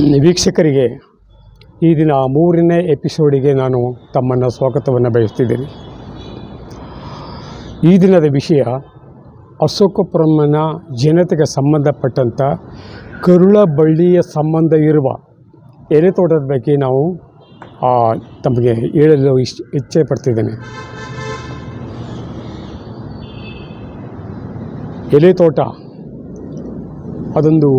ವೀಕ್ಷಕರಿಗೆ ಈ ದಿನ ಮೂರನೇ ಎಪಿಸೋಡಿಗೆ ನಾನು ತಮ್ಮನ್ನು ಸ್ವಾಗತವನ್ನು ಬಯಸ್ತಿದ್ದೇನೆ. ಈ ದಿನದ ವಿಷಯ ಅಶೋಕಪುರಮ್ಮನ ಜನತೆಗೆ ಸಂಬಂಧಪಟ್ಟಂಥ ಕರುಳ ಬಳ್ಳಿಯ ಸಂಬಂಧ ಇರುವ ಎಲೆ ತೋಟದ ಬಗ್ಗೆ ನಾವು ತಮಗೆ ಹೇಳಲು ಇಷ್ಟ ಇಚ್ಛೆ ಪಡ್ತಿದ್ದೇನೆ ಎಲೆ ತೋಟ ಅದೊಂದು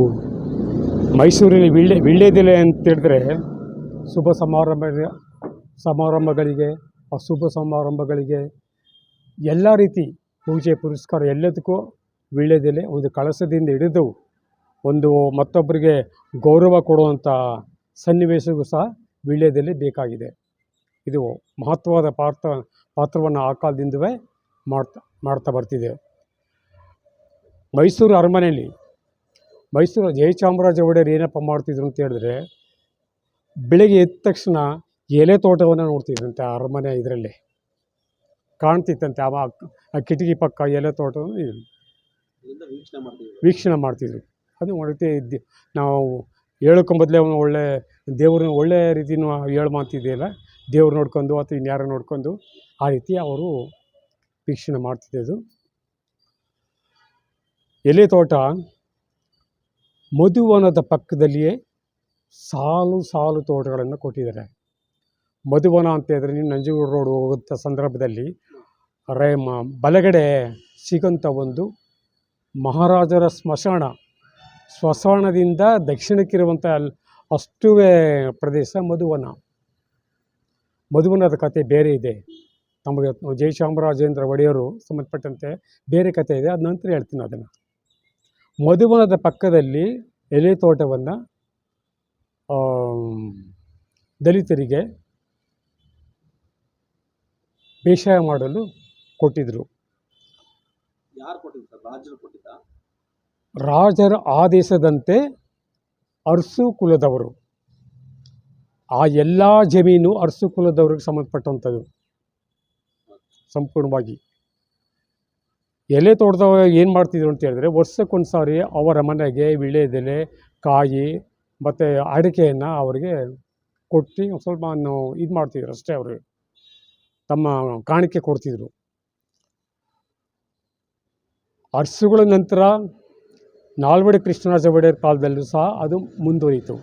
ಮೈಸೂರಿನ ವಿಳ್ಳೆ ವೀಳ್ಯದೆಲೆ ಅಂತ ಹೇಳಿದ್ರೆ ಶುಭ ಸಮಾರಂಭ, ಸಮಾರಂಭಗಳಿಗೆ, ಅಶುಭ ಸಮಾರಂಭಗಳಿಗೆ ಎಲ್ಲ ರೀತಿ ಪೂಜೆ, ಪುರಸ್ಕಾರ ಎಲ್ಲದಕ್ಕೂ ವೀಳ್ಯದೆಲೆ ಒಂದು ಕಳಸದಿಂದ ಹಿಡಿದು ಒಂದು ಮತ್ತೊಬ್ಬರಿಗೆ ಗೌರವ ಕೊಡುವಂಥ ಸನ್ನಿವೇಶವೂ ಸಹ ವೀಳ್ಯದೆಲೆ ಬೇಕಾಗಿದೆ. ಇದು ಮಹತ್ವದ ಪಾತ್ರ ಪಾತ್ರವನ್ನು ಆ ಕಾಲದಿಂದವೇ ಮಾಡ್ತಾ ಮಾಡ್ತಾ ಬರ್ತಿದೆ. ಮೈಸೂರು ಅರಮನೆಯಲ್ಲಿ ಮೈಸೂರು ಜಯಚಾಮರಾಜ ಒಡೆಯರ್ ಏನಪ್ಪ ಮಾಡ್ತಿದ್ರು ಅಂತ ಹೇಳಿದ್ರೆ ಬೆಳಗ್ಗೆ ಎದ್ದ ತಕ್ಷಣ ಎಲೆ ತೋಟವನ್ನು ನೋಡ್ತಿದ್ರಂತೆ ಅರಮನೆ ಇದರಲ್ಲಿ. ಕಾಣ್ತಿತ್ತಂತೆ ಆ ಕಿಟಕಿ ಪಕ್ಕ ಎಲೆ ತೋಟ ವೀಕ್ಷಣೆ ಮಾಡ್ತಿದ್ರು. ಅದು ಒಳಗೆ ಇದ್ದು. ನಾವು ಹೇಳೋಕ್ಕೂ ಮೊದಲೇ ಅವನು ಒಳ್ಳೆ ದೇವ್ರನ್ನ ಒಳ್ಳೆ ರೀತಿನೂ ಹೇಳು ಮಾತಿದೆಯಲ್ಲ ದೇವ್ರು ನೋಡ್ಕೊಂಡು ಅಥವಾ ಇನ್ಯಾರು ನೋಡ್ಕೊಂಡು ಆ ರೀತಿ ಅವರು ವೀಕ್ಷಣೆ ಮಾಡ್ತಿದ್ದದು ಎಲೆ ತೋಟ ಮಧುವನದ ಪಕ್ಕದಲ್ಲಿಯೇ ಸಾಲು ಸಾಲು ತೋಟಗಳನ್ನು ಕೊಟ್ಟಿದ್ದಾರೆ. ಮಧುವನ ಅಂತ ಹೇಳಿದ್ರೆ ನೀವು ನಂಜನಗೂಡು ರೋಡ್ ಹೋಗುವಂಥ ಸಂದರ್ಭದಲ್ಲಿ ರೇ ಮ ಬಲಗಡೆ ಸಿಗಂಥ ಒಂದು ಮಹಾರಾಜರ ಸ್ಮಶಾನ, ಸ್ಮಶಾನದಿಂದ ದಕ್ಷಿಣಕ್ಕಿರುವಂಥ ಅಲ್ಲಿ ಅಷ್ಟುವೇ ಪ್ರದೇಶ ಮಧುವನ. ಮಧುವನದ ಕತೆ ಬೇರೆ ಇದೆ. ನಮಗೆ ಜಯಚಾಮರಾಜೇಂದ್ರ ಒಡೆಯರು ಸಂಬಂಧಪಟ್ಟಂತೆ ಬೇರೆ ಕತೆ ಇದೆ. ಅದ ನಂತರ ಹೇಳ್ತೀನಿ ಅದನ್ನು. ಮಧುವನದ ಪಕ್ಕದಲ್ಲಿ ಎಲೆ ತೋಟವನ್ನು ದಲಿತರಿಗೆ ಬೇಸಾಯ ಮಾಡಲು ಕೊಟ್ಟಿದ್ದರು ರಾಜರ ಆದೇಶದಂತೆ ಅರಸು ಕುಲದವರು. ಆ ಎಲ್ಲ ಜಮೀನು ಅರಸು ಕುಲದವ್ರಿಗೆ ಸಂಬಂಧಪಟ್ಟಂಥದ್ದು. ಸಂಪೂರ್ಣವಾಗಿ. ಎಲೆ ತೋಟದವ ಏನು ಮಾಡ್ತಿದ್ರು ಅಂತ ಹೇಳಿದ್ರೆ ವರ್ಷಕ್ಕೊಂದು ಸಾರಿ ಅವರ ಮನೆಗೆ ವೀಳ್ಯದೆಲೆ ಕಾಯಿ ಮತ್ತು ಅಡಿಕೆಯನ್ನು ಅವರಿಗೆ ಕೊಟ್ಟು ಸ್ವಲ್ಪ ಸ್ವಲ್ಪ ಇದು ಮಾಡ್ತಿದ್ರು ಅಷ್ಟೇ ಅವರು. ತಮ್ಮ ಕಾಣಿಕೆ ಕೊಡ್ತಿದ್ರು. ಅರಸುಗಳ ನಂತರ ನಾಲ್ವಡಿ ಕೃಷ್ಣರಾಜ ಒಡೆಯರ್ ಕಾಲದಲ್ಲೂ ಸಹ ಅದು ಮುಂದುವರಿಯಿತು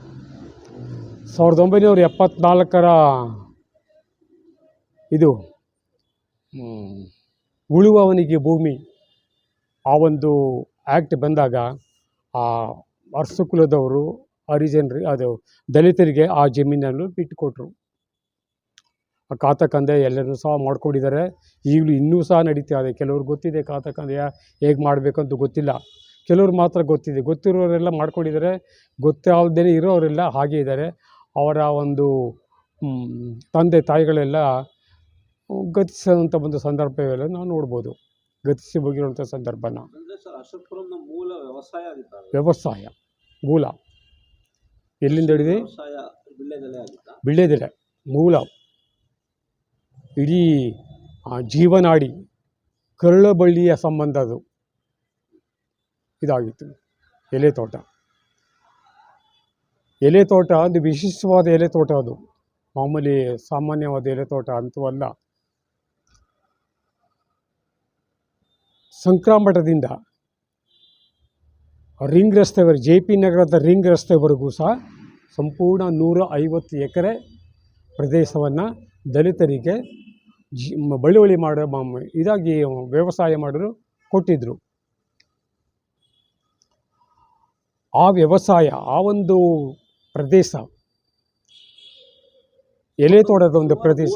ಸಾವಿರದ ಒಂಬೈನೂರ ಎಪ್ಪತ್ನಾಲ್ಕರ ಇದು ಉಳುವವನಿಗೆ ಭೂಮಿ. ಆ ಒಂದು ಆ್ಯಕ್ಟ್ ಬಂದಾಗ ಆ ಕುಲದವರು ಹರಿಜನರಿಗೆ ಅದು ದಲಿತರಿಗೆ ಆ ಜಮೀನನ್ನು ಬಿಟ್ಟುಕೊಟ್ರು. ಆ ಕಾತಕಂದೆ ಎಲ್ಲರೂ ಸಹ ಮಾಡ್ಕೊಂಡಿದ್ದಾರೆ. ಈಗಲೂ ಇನ್ನೂ ಸಹ ನಡೀತಾ ಅದೇ ಕೆಲವ್ರು ಗೊತ್ತಿದೆ ಕಾತಕಂದೆ ಹೇಗೆ ಮಾಡಬೇಕಂತ ಗೊತ್ತಿಲ್ಲ. ಕೆಲವ್ರು ಮಾತ್ರ ಗೊತ್ತಿದೆ. ಗೊತ್ತಿರೋರೆಲ್ಲ ಮಾಡ್ಕೊಂಡಿದ್ದಾರೆ. ಗೊತ್ತಾಗದೇ ಇರೋರೆಲ್ಲ ಹಾಗೆ ಇದ್ದಾರೆ. ಅವರ ಒಂದು ತಂದೆ ತಾಯಿಗಳೆಲ್ಲ ಗತಿಸಿದಂಥ ಒಂದು ಸಂದರ್ಭವೆಲ್ಲ ನಾವು ನೋಡ್ಬೋದು. ಗತಿಸಿ ಹೋಗಿರುವಂಥ ಸಂದರ್ಭನ. ಮೂಲ ವ್ಯವಸಾಯ ವ್ಯವಸಾಯ ಮೂಲ. ಎಲ್ಲಿಂದ ಹಿಡಿದು? ಬಿಳೆದೆಲೆ ಮೂಲ. ಇಡೀ ಆ, ಜೀವನಾಡಿ ಕರುಳಬಳ್ಳಿಯ ಸಂಬಂಧ ಅದು. ಇದಾಗಿತ್ತು. ಎಲೆ ತೋಟ. ಎಲೆ ತೋಟ ಒಂದು ವಿಶಿಷ್ಟವಾದ ಎಲೆ ತೋಟ ಅದು. ಮಾಮೂಲಿ ಸಾಮಾನ್ಯವಾದ ಎಲೆ ತೋಟ ಅಂತೂ ಅಲ್ಲ. ಸಂಕ್ರಾಮಠದಿಂದ ರಿಂಗ್ ರಸ್ತೆವರೆಗೆ ಜೆ ಪಿ ನಗರದ ರಿಂಗ್ ರಸ್ತೆವರೆಗೂ ಸಹ ಸಂಪೂರ್ಣ ನೂರ ಐವತ್ತು ಎಕರೆ ಪ್ರದೇಶವನ್ನು ದಲಿತರಿಗೆ ಜಿ ಬಳುವಳಿ ಮಾಡೋ ಇದಾಗಿ ವ್ಯವಸಾಯ ಮಾಡಲು ಕೊಟ್ಟಿದ್ದರು ಆ ವ್ಯವಸಾಯ ಆ ಒಂದು ಪ್ರದೇಶ ಎಲೆ ತೋಟದ ಒಂದು ಪ್ರದೇಶ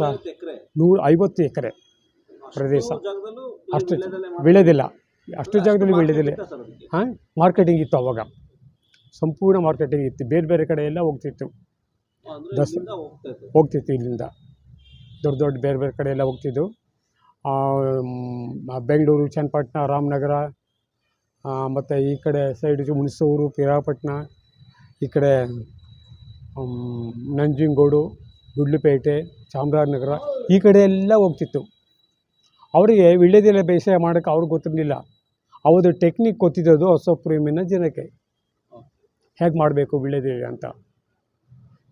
ನೂರ ಐವತ್ತು ಎಕರೆ. ಪ್ರದೇಶ. ಅಷ್ಟು ಬೆಳೆದಿಲ್ಲ ಅಷ್ಟು ಜಾಗದಲ್ಲಿ ಬೆಳೆದಿಲ್ಲ? ಹಾಂ? ಮಾರ್ಕೆಟಿಂಗ್ ಇತ್ತು ಅವಾಗ. ಸಂಪೂರ್ಣ ಮಾರ್ಕೆಟಿಂಗ್ ಇತ್ತು. ಬೇರೆ ಬೇರೆ ಕಡೆ ಎಲ್ಲ ಹೋಗ್ತಿತ್ತು. ದಸ- ಹೋಗ್ತಿತ್ತು ಇಲ್ಲಿಂದ. ದೊಡ್ಡ ದೊಡ್ಡ ಬೇರೆ ಬೇರೆ ಕಡೆ ಎಲ್ಲ ಹೋಗ್ತಿದ್ದು. ಬೆಂಗಳೂರು ಚನ್ನಪಟ್ಟಣ ರಾಮನಗರ ಮತ್ತು ಈ ಕಡೆ ಸೈಡ್ ಹುಣಸೂರು ಪಿರಾಪಟ್ಟಣ ಈ ಕಡೆ ನಂಜಿಂಗೋಡು ನಂಜನಗೂಡು ಗುಡ್ಲುಪೇಟೆ ಚಾಮರಾಜನಗರ ಈ ಕಡೆ ಎಲ್ಲ ಹೋಗ್ತಿತ್ತು. ಅವರಿಗೆ ವಿಳ್ಯದೆಲೆ ಬೇಸಾಯ ಮಾಡೋಕ್ಕೆ ಅವ್ರಿಗೆ ಗೊತ್ತಿರಲಿಲ್ಲ. ಅವ್ರದ್ದು ಟೆಕ್ನಿಕ್ ಗೊತ್ತಿದ್ದದು ಹೊಸ ಪ್ರೇಮಿನ ಜನಕ್ಕೆ. ಹೇಗೆ ಮಾಡಬೇಕು ವಿಳ್ಯದೆಲೆ ಅಂತ.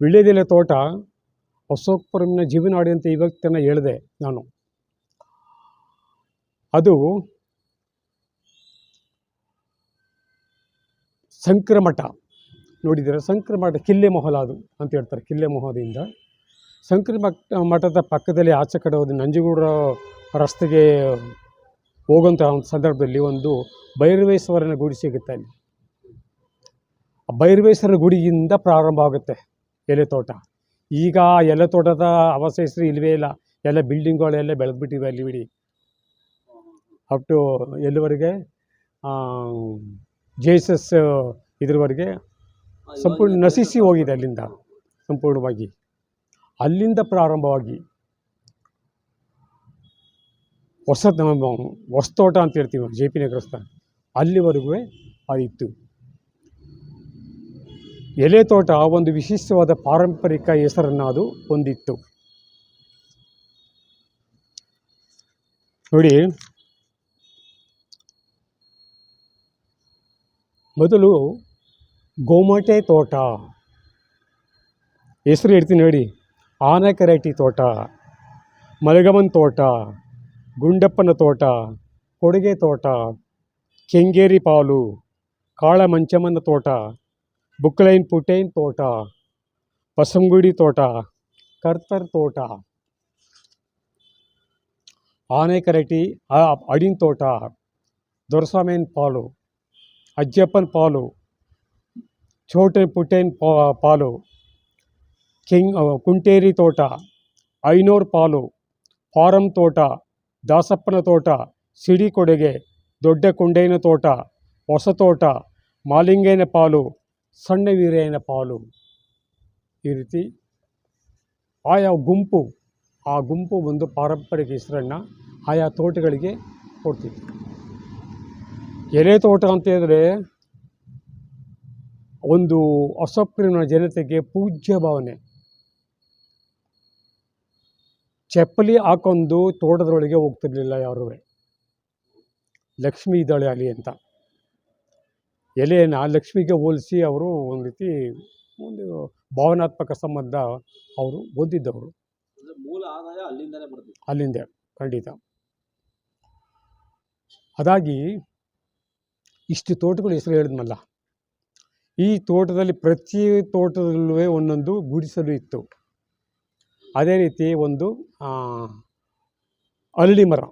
ವಿಳ್ಯದೆಲೆ ತೋಟ ಅಶೋಕಪುರಮಿನ ಜೀವನಾಡಿ ಅಂತ ಇವತ್ತನ್ನು ಹೇಳಿದೆ ನಾನು. ಅದು ಸಂಕ್ರಮಠ. ನೋಡಿದರೆ ಸಂಕ್ರಮಠ ಕಿಲ್ಲೆ ಮೊಹಲ ಅದು ಅಂತ ಹೇಳ್ತಾರೆ. ಕಿಲ್ಲೆ ಮೊಹದಿಂದ. ಸಂಕ್ರಮ ಮಠದ ಪಕ್ಕದಲ್ಲಿ ಆಚೆ ಕಡೆ ಹೋದ ನಂಜುಗೂಡ ರಸ್ತೆಗೆ ಹೋಗುವಂಥ ಒಂದು ಸಂದರ್ಭದಲ್ಲಿ ಒಂದು ಭೈರವೇಶ್ವರನ ಗುಡಿ ಸಿಗುತ್ತೆ ಅಲ್ಲಿ. ಆ ಭೈರವೇಶ್ವರ ಗುಡಿಯಿಂದ ಪ್ರಾರಂಭ ಆಗುತ್ತೆ ಎಲೆ ತೋಟ ಈಗ ಎಲೆ ತೋಟದ ಅವಶೇಷ ಇಲ್ಲವೇ ಇಲ್ಲ. ಎಲ್ಲ ಬಿಲ್ಡಿಂಗ್ಗಳೆಲ್ಲ ಬೆಳೆದ್ಬಿಟ್ಟಿವೆ ಅಲ್ಲಿ ಬಿಡಿ. ಅಪ್ ಟು ಎಲ್ಲಿವರೆಗೆ? ಜೇಸಸ್ ಇದ್ರವರೆಗೆ ಸಂಪೂರ್ಣ ನಶಿಸಿ ಹೋಗಿದೆ ಅಲ್ಲಿಂದ. ಸಂಪೂರ್ಣವಾಗಿ. ಅಲ್ಲಿಂದ ಪ್ರಾರಂಭವಾಗಿ. ಹೊಸ ಹೊಸ್ತೋಟ ಅಂತ ಹೇಳ್ತೀವಿ ಜೆ ಪಿ ನಗರಸ್ಥ. ಅಲ್ಲಿವರೆಗೂ ಅದಿತ್ತು ಎಲೆ ತೋಟ ಒಂದು ವಿಶಿಷ್ಟವಾದ ಪಾರಂಪರಿಕ ಹೆಸರನ್ನು ಅದು ಹೊಂದಿತ್ತು. ನೋಡಿ, ಮೊದಲು ಗೋಮಟೆ ತೋಟ. ಹೆಸರು ಹೇಳ್ತೀನಿ ನೋಡಿ, ಆನಕರಟಿ ತೋಟ, ಮಲಗಮನ್ ತೋಟ ಗುಂಡಪ್ಪನ ತೋಟ ಕೊಡುಗೆ ತೋಟ ಕೆಂಗೇರಿ ಪಾಲು ಕಾಳ ಮಂಚಮ್ಮನ ತೋಟ ಬುಕ್ಲೈನ್ ಪುಟೈನ್ ತೋಟ ಬಸಂಗುಡಿ ತೋಟ ಕರ್ತರ್ ತೋಟ ಆನೆಕರಟಿ ಅಡಿನ ತೋಟ ದೊರಸ್ವಾಮಿನ ಪಾಲು ಅಜ್ಜಪ್ಪನ ಪಾಲು ಚೋಟೆ ಪುಟ್ಟೇನ್ ಪಾ ಪಾಲು ಕೆಂಗ್ ಕುಂಟೇರಿ ತೋಟ ಐನೂರು ಪಾಲು ಫಾರಂ ತೋಟ ದಾಸಪ್ಪನ ತೋಟ, ಸಿಡಿ ಕೊಡೆಗೆ ದೊಡ್ಡ ಕೊಂಡೇನ ತೋಟ ಹೊಸ ತೋಟ ಮಾಲಿಂಗೇನ ಪಾಲು, ಸಣ್ಣ ವೀರೇನ ಪಾಲು. ಈ ರೀತಿ ಆಯಾ ಗುಂಪು, ಆ ಗುಂಪು ಒಂದು ಪಾರಂಪರಿಕ ಹೆಸರನ್ನು ಆಯಾ ತೋಟಗಳಿಗೆ ಕೊಡ್ತಿತ್ತು. ಎಲೆ ತೋಟ ಅಂತ ಹೇಳಿದ್ರೆ ಒಂದು ಅಸಪ್ರಿನ ಜನತೆಗೆ ಪೂಜ್ಯ ಭಾವನೆ. ಚಪ್ಪಲಿ ಹಾಕೊಂಡು ತೋಟದೊಳಗೆ ಹೋಗ್ತಿರ್ಲಿಲ್ಲ ಯಾರು. ಲಕ್ಷ್ಮಿ ಇದ್ದಾಳೆ ಅಲ್ಲಿ ಅಂತ. ಎಲೆಯನ್ನು ಲಕ್ಷ್ಮಿಗೆ ಹೋಲಿಸಿ ಅವರು ಒಂದು ರೀತಿ ಒಂದು ಭಾವನಾತ್ಮಕ ಸಂಬಂಧ ಅವರು ಹೊಂದಿದ್ದವರು. ಅಂದ್ರೆ ಮೂಲ ಆದಾಯ ಅಲ್ಲಿಂದನೇ ಬರ್ತಿತ್ತು ಅಲ್ಲಿಂದ ಖಂಡಿತ. ಅದಾಗಿ ಇಷ್ಟು ತೋಟಗಳು ಹೆಸರು ಹೇಳಿದ್ನಲ್ಲ. ಈ ತೋಟದಲ್ಲಿ ಪ್ರತಿ ತೋಟದಲ್ಲೂ ಒಂದೊಂದು ಗುಡಿಸಲು ಇತ್ತು. ಅದೇ ರೀತಿ ಒಂದು ಅರಳಿ ಮರ.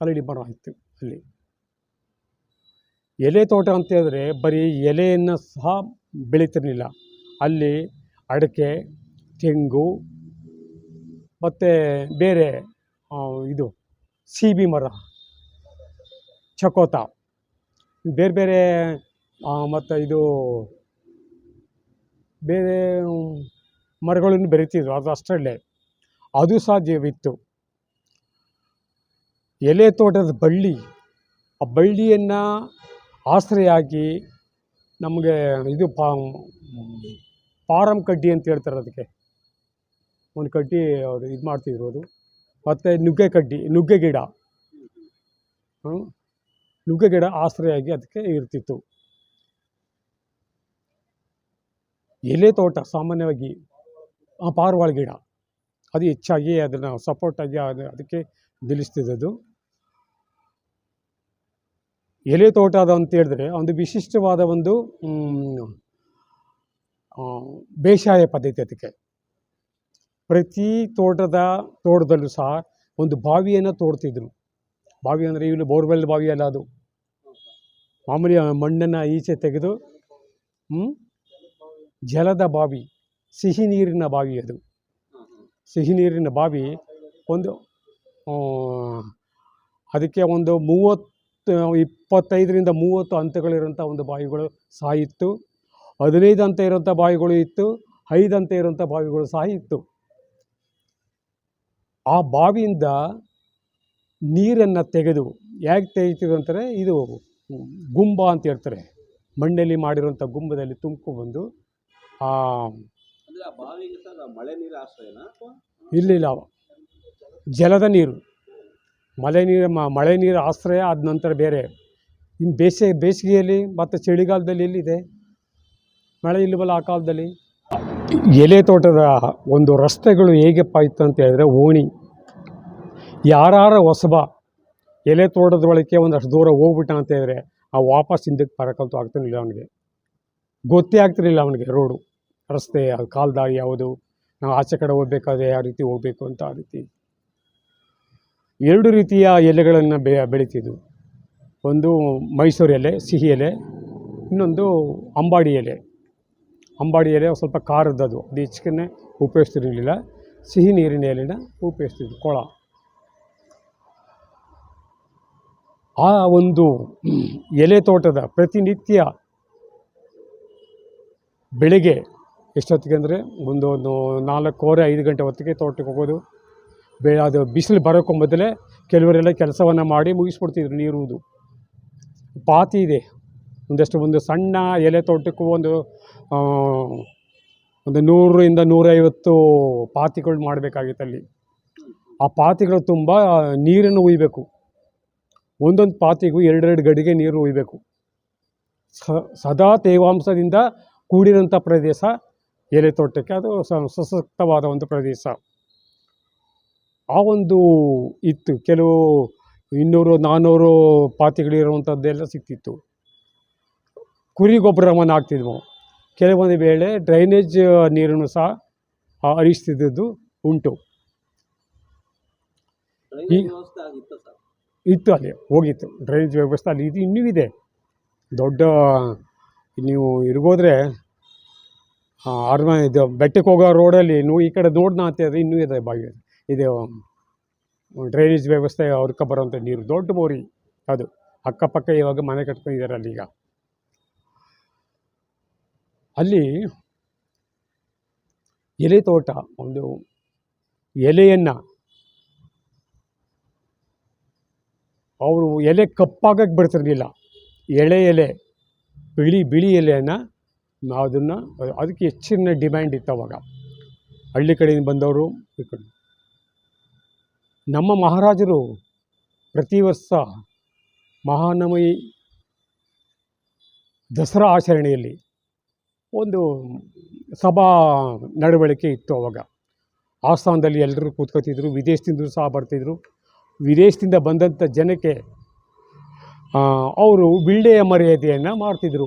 ಅರಳಿ ಮರ ಇತ್ತು ಅಲ್ಲಿ. ಎಲೆ ತೋಟ ಅಂತ ಹೇಳಿದ್ರೆ ಬರೀ ಎಲೆಯನ್ನು ಸಹ ಬೆಳೀತಿರಲಿಲ್ಲ. ಅಲ್ಲಿ ಅಡಿಕೆ, ತೆಂಗು ಮತ್ತು ಬೇರೆ ಇದು ಸೀಬಿ ಮರ, ಚಕೋತ, ಬೇರೆ ಬೇರೆ ಮತ್ತು ಇದು ಬೇರೆ ಮರಗಳನ್ನು ಬೆರಿತಿದ್ರು. ಅದು ಅಷ್ಟರಲ್ಲೇ. ಅದು ಸಾಧ್ಯವಿತ್ತು ಎಲೆ ತೋಟದ ಬಳ್ಳಿ, ಆ ಬಳ್ಳಿಯನ್ನು ಆಸರೆಯಾಗಿ ನಮಗೆ ಇದು ಪಾ ಪಾರಂ ಕಡ್ಡಿ ಅಂತ ಹೇಳ್ತಾರೆ ಅದಕ್ಕೆ. ಒಂದು ಕಡ್ಡಿ ಅದು ಇದು ಮಾಡ್ತಿದ್ರು ಅದು. ಮತ್ತು ನುಗ್ಗೆ ಕಡ್ಡಿ, ನುಗ್ಗೆ ಗಿಡ? ನುಗ್ಗೆ ಗಿಡ ಆಸರೆಯಾಗಿ ಅದಕ್ಕೆ ಇರ್ತಿತ್ತು. ಎಲೆ ತೋಟ ಸಾಮಾನ್ಯವಾಗಿ ಆ ಪಾರಿವಾಳ ಗಿಡ. ಅದು ಹೆಚ್ಚಾಗಿ ಅದನ್ನು ಸಪೋರ್ಟಾಗಿ ಅದು ಅದಕ್ಕೆ ನಿಲ್ಲಿಸ್ತಿದ್ದದು ಎಲೆ ತೋಟ ಅದು ಅಂತ ಹೇಳಿದ್ರೆ ಒಂದು ವಿಶಿಷ್ಟವಾದ ಒಂದು ಬೇಸಾಯ ಪದ್ಧತಿ ಅದಕ್ಕೆ. ಪ್ರತಿ ತೋಟದ ತೋಟದಲ್ಲೂ ಸಹ ಒಂದು ಬಾವಿಯನ್ನು ತೋಡ್ತಿದ್ರು. ಬಾವಿ ಅಂದರೆ ಇಲ್ಲಿ ಬೋರ್ವೆಲ್ ಬಾವಿ ಅಲ್ಲ ಅದು. ಮಾಮೂಲಿ ಮಣ್ಣನ್ನು ಈಚೆ ತೆಗೆದು? ಜಲದ ಬಾವಿ. ಸಿಹಿ ನೀರಿನ ಬಾವಿ ಅದು. ಸಿಹಿ ನೀರಿನ ಬಾವಿ ಒಂದು ಅದಕ್ಕೆ ಒಂದು ಮೂವತ್ತು, ಇಪ್ಪತ್ತೈದರಿಂದ ಮೂವತ್ತು ಹಂತಗಳಿರೋಂಥ ಒಂದು ಬಾವಿಗಳು ಸಹ ಇತ್ತು. ಹದಿನೈದು ಹಂತ ಇರೋಂಥ ಬಾವಿಗಳು ಇತ್ತು. ಐದು ಹಂತ ಇರೋಂಥ ಬಾವಿಗಳು ಸಹ ಇತ್ತು. ಆ ಬಾವಿಯಿಂದ ನೀರನ್ನು ತೆಗೆದು ಹೇಗೆ ತೆಗಿತೀವಿ ಅಂತಾರೆ ಇದು ಗುಂಬ ಅಂತ ಹೇಳ್ತಾರೆ. ಮಣ್ಣಲ್ಲಿ ಮಾಡಿರುವಂಥ ಗುಂಬದಲ್ಲಿ ತುಂಬ್ಕೊಬಂದು ಆ ಆಶ್ರಯನ ಅಥವಾ? ಇಲ್ಲಿಲ್ಲ ಜಲದ ನೀರು. ಮಳೆ ನೀರು ಮಳೆ ನೀರು ಆಶ್ರಯ ಆದ ನಂತರ ಬೇರೆ. ಇನ್ನು ಬೇಸಿಗೆ, ಬೇಸಿಗೆಯಲ್ಲಿ ಮತ್ತು ಚಳಿಗಾಲದಲ್ಲಿ ಎಲ್ಲಿದೆ? ಮಳೆ ಇಲ್ಲವಲ್ಲ ಆ ಕಾಲದಲ್ಲಿ? ಎಲೆ ತೋಟದ ಒಂದು ರಸ್ತೆಗಳು ಹೇಗಪ್ಪ ಇತ್ತು ಅಂತ ಹೇಳಿದ್ರೆ ಓಣಿ. ಯಾರಾರ ಹೊಸಬ ಎಲೆ ತೋಟದ ಒಳಕ್ಕೆ ಒಂದಷ್ಟು ದೂರ ಹೋಗ್ಬಿಟ್ಟ ಅಂತ ಹೇಳಿದ್ರೆ ಆ ವಾಪಸ್ ಹಿಂದಕ್ಕೆ ಬರೋಕ್ಕಂತೂ ಆಗ್ತಿರ್ಲಿಲ್ಲ ಅವನಿಗೆ. ಗೊತ್ತೇ ಆಗ್ತಿರ್ಲಿಲ್ಲ ಅವನಿಗೆ ರೋಡು. ರಸ್ತೆ ಕಾಲು ಯಾವುದು, ನಾವು ಆಚೆ ಕಡೆ ಹೋಗ್ಬೇಕಾದ್ರೆ ಯಾವ ರೀತಿ ಹೋಗಬೇಕು ಅಂತ ಆ ರೀತಿ. ಎರಡು ರೀತಿಯ ಎಲೆಗಳನ್ನು ಬೆ, ಬೆಳೀತಿದ್ವು. ಒಂದು ಮೈಸೂರು ಎಲೆ, ಸಿಹಿ ಎಲೆ, ಇನ್ನೊಂದು ಅಂಬಾಡಿ ಎಲೆ. ಅಂಬಾಡಿ ಎಲೆ ಸ್ವಲ್ಪ ಖಾರದ್ದದು, ಅದು ಹೆಚ್ಚಿಗೆ ಉಪಯೋಗಿಸ್ತಿರಲಿಲ್ಲ. ಸಿಹಿ ನೀರಿನ ಎಲೆನ ಉಪಯೋಗಿಸ್ತಿದ್ವಿ, ಕೊಳ. ಆ ಒಂದು ಎಲೆ ತೋಟದ ಪ್ರತಿನಿತ್ಯ ಬೆಳಿಗ್ಗೆ ಎಷ್ಟೊತ್ತಿಗೆ ಅಂದರೆ ಒಂದು ಒಂದು ನಾಲ್ಕೂವರೆ, ಐದು ಗಂಟೆ ಹೊತ್ತಿಗೆ ತೋಟಕ್ಕೆ ಹೋಗೋದು. ಬೇ, ಅದು ಬಿಸಿಲು ಬರೋಕ್ಕೂ ಮೊದಲೇ ಕೆಲವರೆಲ್ಲ ಕೆಲಸವನ್ನು ಮಾಡಿ ಮುಗಿಸ್ಬಿಡ್ತಿದ್ರು ನೀರುವುದು ಪಾತಿ ಇದೆ. ಒಂದಷ್ಟು ಒಂದು ಸಣ್ಣ ಎಲೆ ತೋಟಕ್ಕೂ ಒಂದು ಒಂದು ನೂರರಿಂದ ನೂರೈವತ್ತು ಪಾತಿಗಳು ಮಾಡಬೇಕಾಗಿತ್ತು ಅಲ್ಲಿ. ಆ ಪಾತಿಗಳು ತುಂಬ ನೀರನ್ನು ಉಯ್ಬೇಕು. ಒಂದೊಂದು ಪಾತಿಗೂ ಎರಡೆರಡು ಗಡಿಗೆ ನೀರು ಉಯ್ಬೇಕು. ಸದಾ ತೇವಾಂಶದಿಂದ ಕೂಡಿರೋಂಥ ಪ್ರದೇಶ. ಎಲೆ ತೋಟಕ್ಕೆ ಅದು ಸಶಕ್ತವಾದ ಒಂದು ಪ್ರದೇಶ. ಆ ಒಂದು ಇತ್ತು. ಕೆಲವು ಇನ್ನೂರು ನಾನ್ನೂರು ಪಾತಿಗಳಿರುವಂಥದ್ದೆಲ್ಲ ಸಿಕ್ತಿತ್ತು. ಕುರಿ ಗೊಬ್ಬರವನ್ನು ಹಾಕ್ತಿದ್ವು. ಕೆಲವೊಂದು ವೇಳೆ ಡ್ರೈನೇಜ್ ನೀರನ್ನು ಸಹ ಹರಿಸ್ತಿದ್ದದ್ದು ಉಂಟು. ಈ- ಇತ್ತು ಅಲ್ಲಿ ಹೋಗಿತ್ತು. ಡ್ರೈನೇಜ್ ವ್ಯವಸ್ಥೆ ಅಲ್ಲಿ ಇದು ಇನ್ನೂ ಇದೆ. ದೊಡ್ಡ ನೀವು ಇರ್ಬೋದ್ರೆ ಅರ್ಮ ಇದು ಬೆಟ್ಟಕ್ಕೆ ಹೋಗೋ ರೋಡಲ್ಲಿ ಇನ್ನೂ ಈ ಕಡೆ ಅಂತ ಹೇಳಿದ್ರೆ ಇನ್ನೂ ಇದೆ ಬಾಗಿ ಇದು ಡ್ರೈನೇಜ್ ವ್ಯವಸ್ಥೆ ಅವ್ರಕ್ಕ ಬರೋಂಥ ನೀರು, ದೊಡ್ಡ ಬೋರಿ ಅದು. ಅಕ್ಕಪಕ್ಕ ಇವಾಗ ಮನೆ ಕಟ್ಕೊಂಡಿದ್ದಾರೆ ಅಲ್ಲಿಗ ಅಲ್ಲಿ ಎಲೆ ತೋಟ, ಒಂದು ಎಲೆಯನ್ನು ಅವರು ಎಲೆ ಕಪ್ಪಾಗಕ್ಕೆ ಬಿಡ್ತಿರಲಿಲ್ಲ. ಎಳೆ ಎಲೆ, ಬಿಳಿ ಬಿಳಿ ಎಲೆಯನ್ನು ಅದನ್ನು ಅದಕ್ಕೆ ಹೆಚ್ಚಿನ ಡಿಮ್ಯಾಂಡ್ ಇತ್ತು ಅವಾಗ. ಹಳ್ಳಿ ಕಡೆಯಿಂದ ಬಂದವರು ನಮ್ಮ ಮಹಾರಾಜರು ಪ್ರತಿ ವರ್ಷ ಮಹಾನವಮಿ ದಸರಾ ಆಚರಣೆಯಲ್ಲಿ ಒಂದು ಸಭಾ ನಡವಳಿಕೆ ಇತ್ತು ಅವಾಗ. ಆಸ್ಥಾನದಲ್ಲಿ ಎಲ್ಲರೂ ಕೂತ್ಕೋತಿದ್ರು ವಿದೇಶದಿಂದ ಸಹ ಬರ್ತಿದ್ರು. ವಿದೇಶದಿಂದ ಬಂದಂಥ ಜನಕ್ಕೆ ಅವರು ಬಿಲ್ಡೆಯ ಮರ್ಯಾದೆಯನ್ನು ಮಾಡ್ತಿದ್ರು.